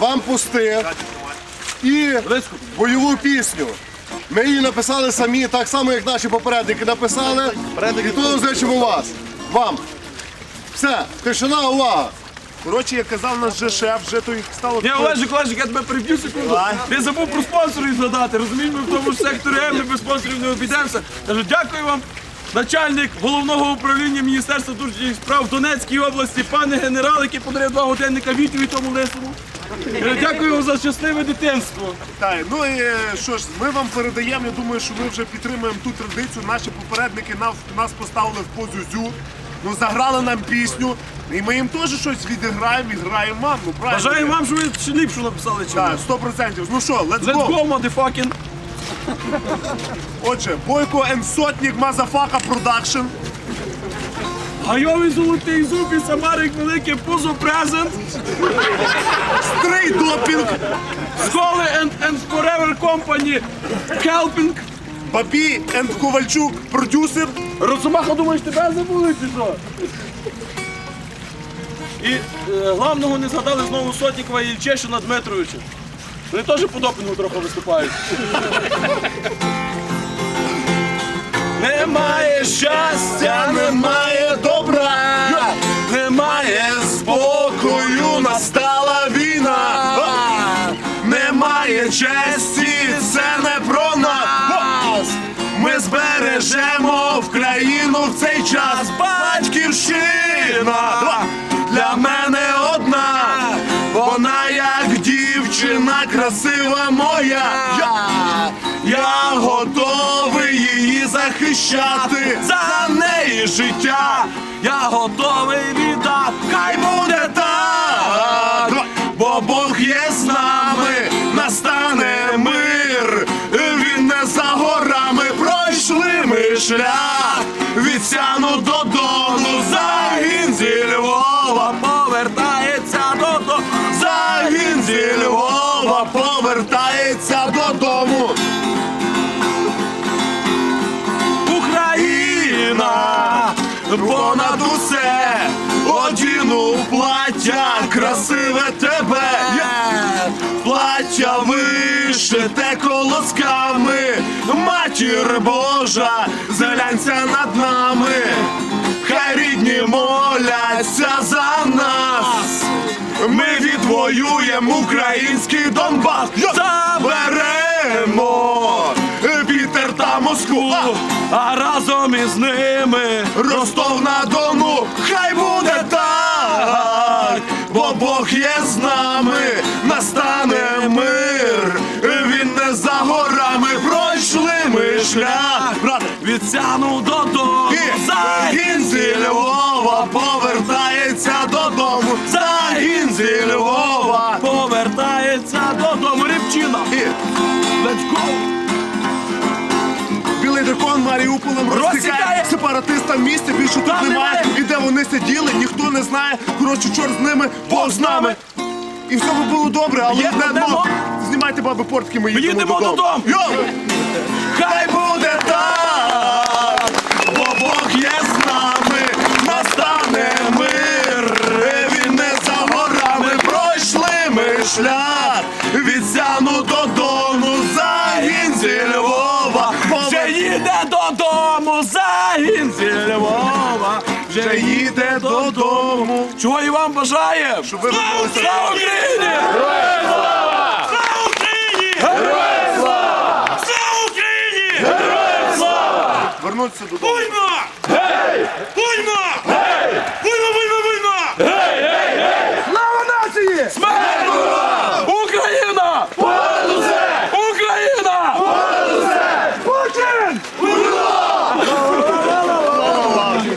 вам пусти і бойову пісню. Ми її написали самі, так само, як наші попередники написали. І того зичимо вас. Вам. Все, тишина, увага. Коротше, як казав наш же шеф, вже то їх стало. Ні, Олежик, Олежик, я тебе переб'ю секунду. Я забув про спонсорів згадати. Розумієш, ми в тому ж секторі М ми без спонсорів не обійдемося. Кажу, дякую вам. Начальник головного управління Міністерства внутрішніх справ в Донецькій області, пане генерал, який подарив два годинника Вітю і тому лисому. Дякую вам за щасливе дитинство. Так, ну і е, що ж, ми вам передаємо. Я думаю, що ми вже підтримуємо ту традицію. Наші попередники нас, нас поставили в позу зю. Ну, заграли нам пісню, і ми їм теж щось відіграємо, відграємо вам. Ну, правильно? Бажаю вам, щоб ви ще ліпшу написали, чим. Так, ми. 100%. Ну що, let's Let's go. go, motherfucking. Отже, Бойко and Сотник Мазафака Продакшн. Гайовий золотий зуб і Самарик велике пузо презент. Стрей допінг. Сколи and, and Forever Company. Helping. Бабі and Ковальчук продюсер. Росомаха, думаєш, тебе забули чи що? І е, главного не згадали знову Сотнікова і Ільчешина Дмитровича. Вони теж по допінгу трохи виступають. Немає щастя, немає добра, немає спокою, настала війна. Немає честі, це не про нас. Ми збережемо в країну в цей час. Батьківщина моя. Я, я готовий її захищати. За неї життя. Я готовий віддати. Хай буде так. Бо Бог є з нами, настане мир. Він не за горами пройшли ми шлях. Від сяну до дону загін зі Львова повертається красиве тебе. Плаття вишите колосками, матір Божа, зглянься над нами, хай рідні моляться за нас. Ми відвоюємо український Донбас, заберемо Пітер та Москву, а разом із ними Ростов на Дону, шлях, брат, від сяну додому, загін зі Львова повертається додому, загін зі Львова повертається додому, let's go! Білий дракон Маріуполем Розсікає. розтікає сепаратиста в місті, більше тут Там немає. І де вони сиділи, ніхто не знає. Коротше, чорт з ними, Бог з нами. І все би було добре, але Є, одне йдемо. дно. Знімайте баби портки, ми їдемо, їдемо додому. Йо! Шлях. Від сяну до загін зі Львова. Вже їде додому, загін зі Львова. Вже їде додому. Чого і вам бажає? Щоб ви Слава слава Україні! Героям слава! Слава Україні! Героям слава! Слава Україні! Героям слава! Вернутися додому. Будьмо! Гей! Будьмо! Гей! Будьмо, будьмо,